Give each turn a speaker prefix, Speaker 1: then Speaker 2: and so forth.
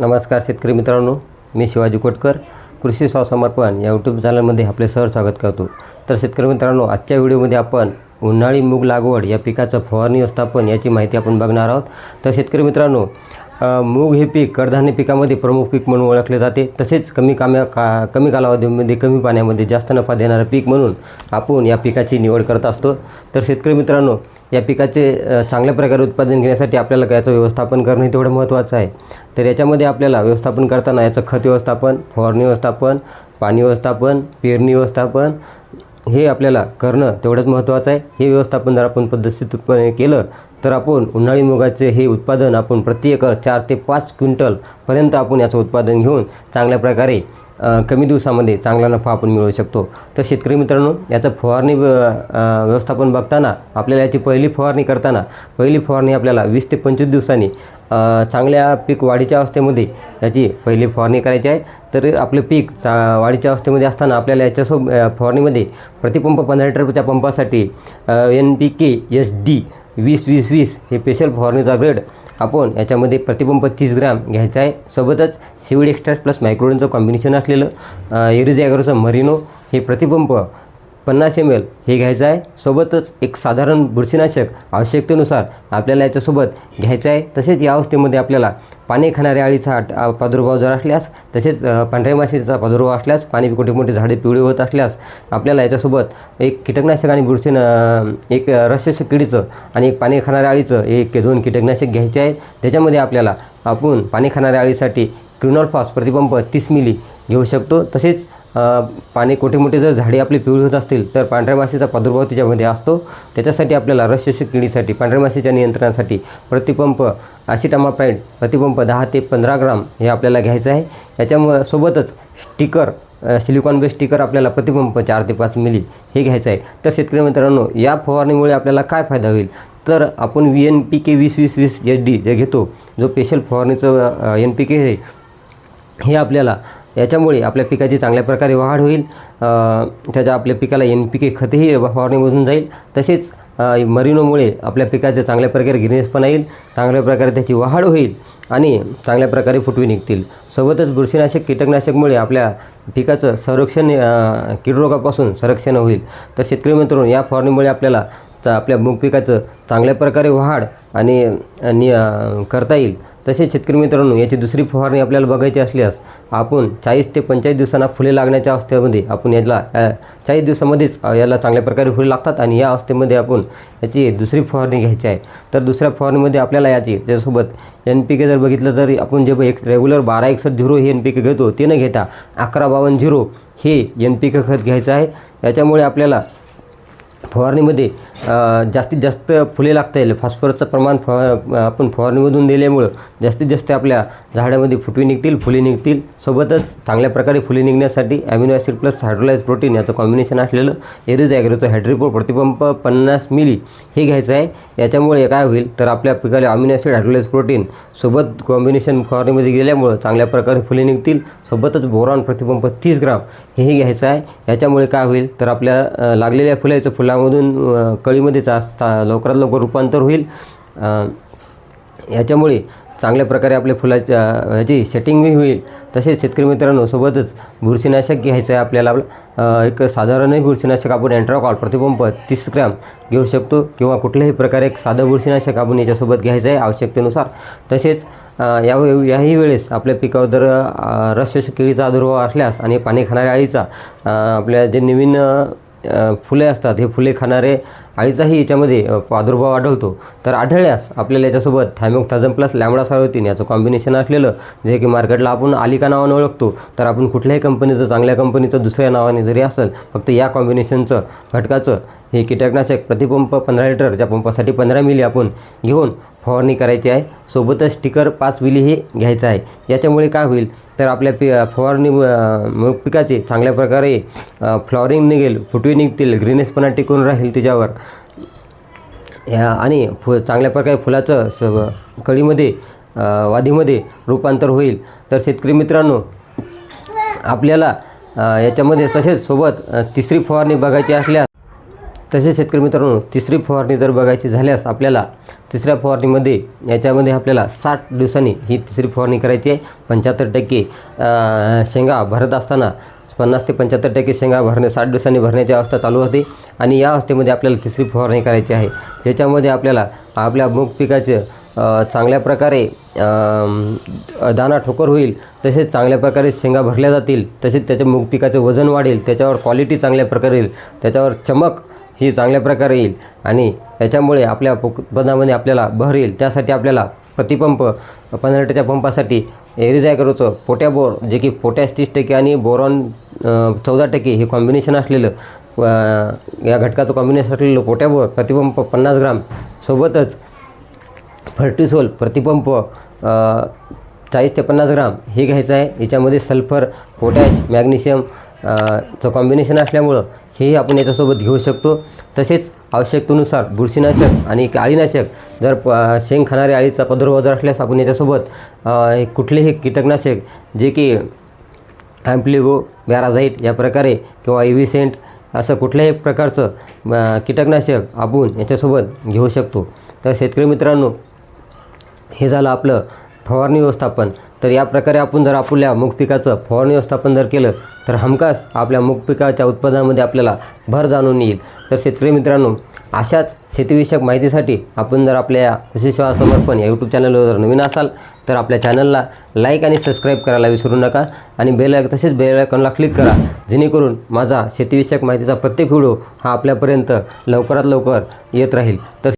Speaker 1: नमस्कार शेतकरी मित्रांनो मी शिवाजी कोटकर कृषी स्वसमर्पण या यूट्यूब चॅनलमध्ये आपले सर स्वागत करतो. तर शेतकरी मित्रांनो आजच्या व्हिडिओमध्ये आपण उन्हाळी मूग लागवड या पिकाचं फवारणी व्यवस्थापन याची माहिती आपण बघणार आहोत. तर शेतकरी मित्रांनो मूग हे पीक कडधान्य पिकामध्ये प्रमुख पीक म्हणून ओळखले जाते. तसेच कमी काम्या का कमी कालावधीमध्ये कमी पाण्यामध्ये जास्त नफा देणारं पीक म्हणून आपण या पिकाची निवड करत असतो. तर शेतकरी मित्रांनो या पिकाचे चांगल्या प्रकारे उत्पादन घेण्यासाठी आपल्याला याचं व्यवस्थापन करणं हे तेवढं महत्त्वाचं आहे. तर याच्यामध्ये आपल्याला व्यवस्थापन करताना याचं खत व्यवस्थापन फवारणी व्यवस्थापन पाणी व्यवस्थापन पेरणी व्यवस्थापन हे आपल्याला करणं तेवढंच महत्त्वाचं आहे. हे व्यवस्थापन जर आपण पद्धतशीरपणे केलं तर आपण उन्हाळी मुगाचे हे उत्पादन आपण प्रति एकर चार ते पाच क्विंटलपर्यंत आपण याचं उत्पादन घेऊन चांगल्या प्रकारे कमी दिवसामध्ये चांगला नफा आपण मिळवू शकतो. तर शेतकरी मित्रांनो याचं फवारणी व्यवस्थापन बघताना आपल्याला याची पहिली फवारणी करताना पहिली फवारणी आपल्याला वीस ते पंचवीस दिवसांनी चांगल्या पीक वाढीच्या अवस्थेमध्ये याची पहिली फवारणी करायची आहे. तर आपलं पीक चा वाढीच्या अवस्थेमध्ये असताना आपल्याला याच्यासोब फवारणीमध्ये प्रतिपंप पंधरा लिटरच्या पंपासाठी N P K S D वीस वीस वीस हे स्पेशल फवारणीचा ग्रेड आपण याच्यामध्ये प्रतिबंब तीस ग्राम घ्यायचा आहे. सोबतच सिविड एक्स्ट्रा प्लस मायक्रोडनचं कॉम्बिनेशन असलेलं एरिज ॲग्रोचं मरिनो हे प्रतिबंब पन्नास एम एल हे घ्यायचं आहे. सोबतच एक साधारण बुरशीनाशक आवश्यकतेनुसार आपल्याला याच्यासोबत घ्यायचं आहे. तसेच या अवस्थेमध्ये आपल्याला पाणी खाणाऱ्या अळीचा प्रादुर्भाव जर असल्यास तसेच पांढऱ्या माशीचा प्रादुर्भाव असल्यास पाणी कुठे मोठे झाडे पिवळी होत असल्यास आपल्याला याच्यासोबत एक कीटकनाशक आणि बुरशी एक रसशोषक किडीचं आणि एक पाणी खाणाऱ्या अळीचं एक दोन कीटकनाशक घ्यायचे आहे. त्याच्यामध्ये आपल्याला आपण पाणी खाणाऱ्या अळीसाठी क्रिनॉलफॉस प्रतिपंप तीस मिली घेऊ शकतो. तसेच पाणी कोठे मोठे जर झाडे आपली पिवळी होत असतील तर पांढऱ्या माशीचा प्रादुर्भाव त्याच्यामध्ये असतो. त्याच्यासाठी आपल्याला रसशोषक किडीसाठी पांढऱ्या माशीच्या नियंत्रणासाठी प्रतिपंप आशिटामाप्राईड प्रतिपंप दहा ते पंधरा ग्राम हे आपल्याला घ्यायचं आहे. याच्यामुळं सोबतच स्टिकर सिलिकॉन बेस स्टिकर आपल्याला प्रतिपंप चार ते पाच मिली हे घ्यायचं आहे. तर शेतकरी मित्रांनो या फवारणीमुळे आपल्याला काय फायदा होईल? तर आपण व्ही एन पी के वीस वीस वीस एच डी जे घेतो जो स्पेशल फवारणीचं एन पी के आहे हे आपल्याला याच्यामुळे आपल्या पिकाची चांगल्या प्रकारे वाढ होईल त्याच्या आपल्या पिकाला एन पी के खतही फवारणीमधून जाईल. तसेच मरिनोमुळे आपल्या पिकाचे चांगल्या प्रकारे गिरनेस पण येईल चांगल्या प्रकारे त्याची वाढ होईल आणि चांगल्या प्रकारे फुटवी निघतील. सोबतच बुरशीनाशक कीटकनाशकमुळे आपल्या पिकाचं संरक्षण कीडरोगापासून संरक्षण होईल. तर शेतकरी मित्रांनो या फवारणीमुळे आपल्याला आपल्या मूग पिकाचं चांगल्या प्रकारे वाढ आणि करता येईल. तसेच शेतकरी मित्रांनो याची दुसरी फवारणी आपल्याला बघायची असल्यास आपण चाळीस ते पंचेचाळीस दिवसांना फुले लागण्याच्या अवस्थेमध्ये आपण याला चाळीस दिवसामध्येच याला चांगल्या प्रकारे फुले लागतात आणि या अवस्थेमध्ये आपण याची दुसरी फवारणी घ्यायची आहे. तर दुसऱ्या फवारणीमध्ये आपल्याला याची त्याच्यासोबत एन पी के जर बघितलं तर आपण जे एक रेग्युलर बारा एकसष्ट झिरो हे एन पी के घेतो ते न घेता अकरा बावन्न झिरो हे एन पी के खत घ्यायचं आहे. याच्यामुळे आपल्याला फवारणीमध्ये जास्तीत जास्त फुले लागता येईल फॉस्फरसचं प्रमाण फवा आपण फवारणीमधून दिल्यामुळं जास्तीत जास्त आपल्या झाडामध्ये फुटवी निघतील फुले निघतील. सोबतच चांगल्या प्रकारे फुले निघण्यासाठी amino acid plus hydrolyse protein याचं कॉम्बिनेशन असलेलं एरिज ॲग्रोचं हायड्रिपो प्रतिपंप पन्नास मिली हे घ्यायचं आहे. याच्यामुळे काय होईल? तर आपल्या पिकाला अमिनो ॲसिड हायड्रोलाइज प्रोटीन सोबत कॉम्बिनेशन फवारणीमध्ये गेल्यामुळं चांगल्या प्रकारे फुले निघतील. सोबतच बोरॉन प्रतिपंप तीस ग्राम हेही घ्यायचं आहे. याच्यामुळे काय होईल? तर आपल्या लागलेल्या फुलाचं फुला अ, कळीमध्ये असता लवकरात लवकर रूपांतर होईल. याच्यामुळे चांगल्या प्रकारे आपल्या फुलाच्या ह्याची सेटिंगही होईल. तसेच शेतकरी मित्रांनो सोबतच बुरशीनाशक घ्यायचं आहे आपल्याला. एक साधारणही बुरशीनाशक आपण अँट्राकॉल प्रतिपंप तीस ग्रॅम घेऊ शकतो किंवा कुठल्याही प्रकारे एक साधं बुरशीनाशक आपण याच्यासोबत घ्यायचं आहे आवश्यकतेनुसार. तसेच या याही वेळेस आपल्या पिकावर जर रसशोषक किडीचा प्रादुर्भाव असल्यास आणि पाणी खाणाऱ्या अळीचा आपल्या जे नवीन फुले असतात. हे फुले खाणारे अळीचाही याच्यामध्ये प्रादुर्भाव आढळतो. तर आढळल्यास आपल्याला याच्यासोबत थायमोक्थाझम प्लस लॅमडा सारोतीन याचं कॉम्बिनेशन असलेलं जे की मार्केटला आपण आलिका नावानं ओळखतो. तर आपण कुठल्याही कंपनीचं चांगल्या कंपनीचं दुसऱ्या नावाने जरी असेल फक्त या कॉम्बिनेशनचं घटकाचं हे कीटकनाशक प्रतिपंप पंधरा लिटरच्या पंपासाठी पंधरा मिली आपण घेऊन फवारणी करायची आहे. सोबतच स्टिकर पाच मिली हे घ्यायचं आहे. याच्यामुळे काय होईल तर आपल्या पि फवारणी पिकाचे चांगल्या प्रकारे फ्लॉवरिंग निघेल फुटवी निघतील ग्रीनेसपणा टिकून राहील त्याच्यावर या आणि फु चांगल्या प्रकारे फुलाचं स कळीमध्ये वादीमध्ये रूपांतर होईल. तर शेतकरी मित्रांनो आपल्याला याच्यामध्ये तसेच सोबत तिसरी फवारणी बघायची असल्यास तसेच शेतकरी मित्रांनो तिसरी फवारणी जर बघायची झाल्यास आपल्याला तिसऱ्या फवारणीमध्ये याच्यामध्ये आपल्याला साठ दिवसांनी ही तिसरी फवारणी करायची आहे. पंच्याहत्तर टक्के शेंगा भरत असताना पन्नास ते पंच्याहत्तर टक्के शेंगा भरणे साठ दिवसांनी भरण्याची अवस्था चालू होते आणि या अवस्थेमध्ये आपल्याला तिसरी फवारणी करायची आहे. ज्याच्यामध्ये आपल्याला आपल्या मूग पिकाचे चांगल्या प्रकारे दाना ठोकर होईल तसेच चांगल्या प्रकारे शेंगा भरल्या जातील तसेच त्याच्या मूग पिकाचं वजन वाढेल त्याच्यावर क्वालिटी चांगल्या प्रकारे येईल त्याच्यावर चमक ही चांगल्या प्रकारे येईल. आणि याच्यामुळे आपल्या उत्पादनामध्ये आपल्याला भर येईल. त्यासाठी आपल्याला प्रतिपंप पंधरा लिटरच्या पंपासाठी एरिझायकरोचं पोटॅबोर जे की पोटॅश तीस टक्के आणि बोरॉन चौदा टक्के हे कॉम्बिनेशन असलेलं या घटकाचं कॉम्बिनेशन असलेलं पोटॅबोर प्रतिपंप पन्नास ग्राम सोबतच फर्टिसोल प्रतिपंप चाळीस ते पन्नास ग्राम हे घ्यायचं आहे. याच्यामध्ये सल्फर पोटॅश मॅग्नेशियम चं कॉम्बिनेशन असल्यामुळं हेही आपण याच्यासोबत घेऊ शकतो. तसेच आवश्यकतेनुसार बुरशीनाशक आणि अळीनाशक जर प शेंग खाणाऱ्या अळीचा प्रादुर्भाव जर असल्यास आपण याच्यासोबत कुठलेही कीटकनाशक जे की ॲम्प्लिगो पॅराझाईट या प्रकारे किंवा इव्हिसेंट असं कुठल्याही प्रकारचं कीटकनाशक आपण याच्यासोबत घेऊ शकतो. तर शेतकरी मित्रांनो हे झालं आपलं फवारणी व्यवस्थापन. तर या प्रकारे आपण जर आपल्या मूग पिकाचं फवारणी व्यवस्थापन जर केलं तर हमखास आपल्या मूग पिकाच्या उत्पादनामध्ये आपल्याला भर जाणून येईल. तर शेतकरी मित्रांनो अशाच शेतीविषयक माहितीसाठी आपण जर आपल्या या कृषी सेवा समर्पण या यूट्यूब चॅनलवर जर नवीन असाल तर आपल्या चॅनलला लाईक आणि सबस्क्राईब करायला विसरू नका आणि बेल तसेच बेल आयकॉनला क्लिक करा जेणेकरून माझा शेतीविषयक माहितीचा प्रत्येक व्हिडिओ हा आपल्यापर्यंत लवकरात लवकर येत राहील. तर